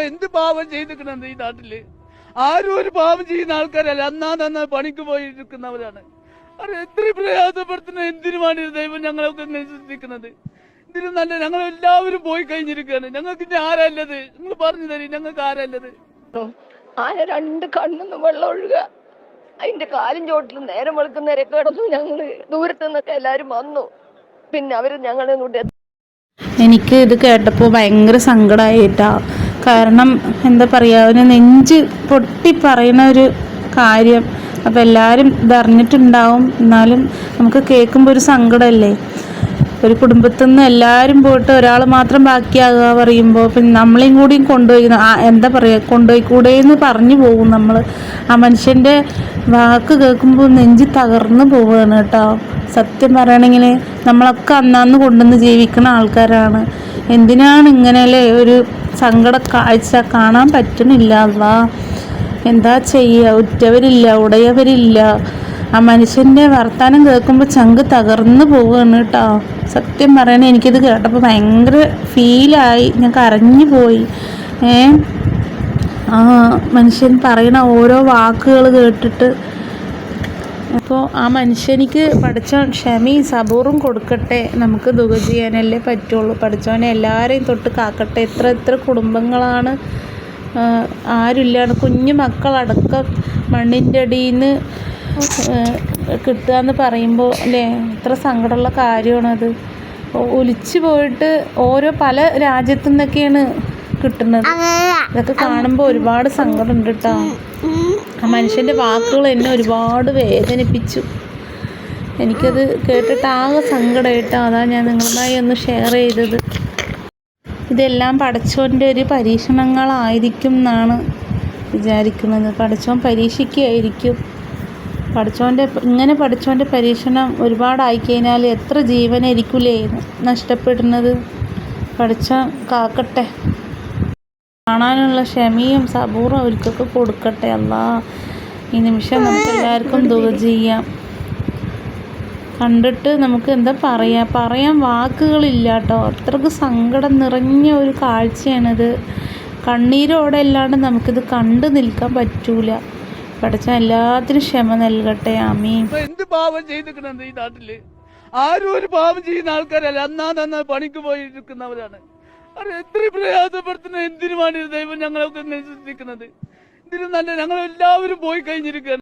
എന്ത് പാവം ചെയ്തിരിക്കണെന്ന് ഈ നാട്ടിൽ? ആരും ഒരു പാവം ചെയ്യുന്ന ആൾക്കാരല്ല. അന്നാ തന്ന പണിക്ക് പോയിരിക്കുന്നവരാണ്. അത് എത്ര പ്രയാസപ്പെടുത്തുന്ന എന്തിനുമാണ് ഈ ദൈവം ഞങ്ങളൊക്കെ ഇങ്ങനെ സൃഷ്ടിക്കുന്നത്? ഇതിലും നല്ല ഞങ്ങൾ എല്ലാവരും പോയി കഴിഞ്ഞിരിക്കുകയാണ്. ഞങ്ങൾക്ക് ഇനി ആരല്ലത്? നിങ്ങൾ പറഞ്ഞു തരും ഞങ്ങൾക്ക് ആരല്ലത്? ആന രണ്ട് കണ്ണൊന്നും വെള്ളം ഒഴുക. അതിന്റെ കാലും ചോട്ടിൽ നേരം വെളുക്കുന്നവരെ കിടന്നു ഞങ്ങൾ ദൂരത്തു നിന്നൊക്കെ എല്ലാരും വന്നു. പിന്നെ അവർ ഞങ്ങളെ കൊണ്ട് എനിക്ക് ഇത് കേട്ടപ്പോൾ ഭയങ്കര സങ്കടമായിട്ടാ കാരണം എന്താ പറയുക ഒരു നെഞ്ച് പൊട്ടി പറയുന്ന ഒരു കാര്യം. അപ്പം എല്ലാവരും ഇതറിഞ്ഞിട്ടുണ്ടാവും എന്നാലും നമുക്ക് കേൾക്കുമ്പോൾ ഒരു സങ്കടമല്ലേ ഒരു കുടുംബത്തിൽ നിന്ന് എല്ലാവരും പോയിട്ട് ഒരാൾ മാത്രം ബാക്കിയാകുക പറയുമ്പോൾ പിന്നെ നമ്മളെയും കൂടിയും കൊണ്ടുപോയി എന്താ പറയുക കൊണ്ടുപോയി കൂടെ എന്ന് പറഞ്ഞു പോകും നമ്മൾ ആ മനുഷ്യന്റെ വാക്ക് കേൾക്കുമ്പോൾ നെഞ്ചി തകർന്നു പോവുകയാണ് കേട്ടോ. സത്യം പറയണമെങ്കിൽ നമ്മളൊക്കെ അന്നാന്ന് കൊണ്ടുവന്ന് ജീവിക്കുന്ന ആൾക്കാരാണ്. എന്തിനാണ് ഇങ്ങനെയല്ലേ ഒരു സങ്കട കാഴ്ച കാണാൻ പറ്റുന്നില്ല. അല്ലാ എന്താ ചെയ്യുക ഉറ്റവരില്ല ഉടയവരില്ല. ആ മനുഷ്യന്റെ വർത്താനം കേൾക്കുമ്പോൾ ചങ്ക് തകർന്നു പോവുകയാണ് കേട്ടോ. സത്യം പറയണേ എനിക്കിത് കേട്ടപ്പോൾ ഭയങ്കര ഫീലായി ഞാൻ കരഞ്ഞു പോയി. ഏ? ആ മനുഷ്യൻ പറയുന്ന ഓരോ വാക്കുകൾ കേട്ടിട്ട് അപ്പോൾ ആ മനുഷ്യനിക്ക് പഠിച്ചോൻ ക്ഷമയും സബൂറും കൊടുക്കട്ടെ. നമുക്ക് ദുഃഖ ചെയ്യാനല്ലേ പറ്റുള്ളൂ. പഠിച്ചവനെ എല്ലാവരെയും തൊട്ട് കാക്കട്ടെ. എത്ര എത്ര കുടുംബങ്ങളാണ് ആരുമില്ലാണ്ട് കുഞ്ഞു മക്കളടക്കം മണ്ണിന്റെ അടിയിൽ നിന്ന് കിട്ടുക എന്ന് പറയുമ്പോൾ അല്ലേ? എത്ര സങ്കടമുള്ള കാര്യമാണത്. ഒലിച്ചു പോയിട്ട് ഓരോ പല രാജ്യത്തു നിന്നൊക്കെയാണ് കിട്ടുന്നത് ഇതൊക്കെ കാണുമ്പോൾ ഒരുപാട് സങ്കടമുണ്ട് കേട്ടോ. ആ മനുഷ്യന്റെ വാക്കുകൾ എന്നെ ഒരുപാട് വേദനിപ്പിച്ചു. എനിക്കത് കേട്ടിട്ട് ആകെ സങ്കടമായിട്ടോ. അതാണ് ഞാൻ നിങ്ങളുമായി ഒന്ന് ഷെയർ ചെയ്തത്. ഇതെല്ലാം പടച്ചോന്റെ ഒരു പരീക്ഷണങ്ങളായിരിക്കും എന്നാണ് വിചാരിക്കുന്നത്. പടച്ചോൻ പരീക്ഷിക്കുകയായിരിക്കും. പഠിച്ചോന്റെ ഇങ്ങനെ പഠിച്ചോന്റെ പരീക്ഷണം ഒരുപാടായി കഴിഞ്ഞാൽ എത്ര ജീവനായിരിക്കില്ലേ നഷ്ടപ്പെടുന്നത്? പഠിച്ച കാക്കട്ടെ. കാണാനുള്ള ക്ഷമയും സബൂറും അവർക്കൊക്കെ കൊടുക്കട്ടെ അല്ലാ. ഈ നിമിഷം നമുക്ക് എല്ലാവർക്കും ദുഃഖ ചെയ്യാം. കണ്ടിട്ട് നമുക്ക് എന്താ പറയാ? പറയാൻ വാക്കുകളില്ല കേട്ടോ അത്രയ്ക്ക് സങ്കടം നിറഞ്ഞ ഒരു കാഴ്ചയാണിത്. കണ്ണീരോടെ അല്ലാണ്ട് നമുക്കിത് കണ്ടു നിൽക്കാൻ പറ്റൂല. പഠിച്ച എല്ലാത്തിനും ക്ഷമ നൽകട്ടെ. ഇപ്പൊ എന്ത് പാവം ചെയ്തിരിക്കണെന്ന് ഈ നാട്ടിൽ? ആരും ഒരു പാവം ചെയ്യുന്ന ആൾക്കാരല്ല. അന്നാ തന്നെ പണിക്ക് പോയിരിക്കുന്നവരാണ്. അത് എത്ര പ്രയാസപ്പെടുത്തുന്ന എന്തിനുമാണ് ദൈവം ഞങ്ങളൊക്കെ സൃഷ്ടിക്കുന്നത് ഇതിലും നല്ല ഞങ്ങൾ എല്ലാവരും പോയി കഴിഞ്ഞിരിക്കുകയാണ്.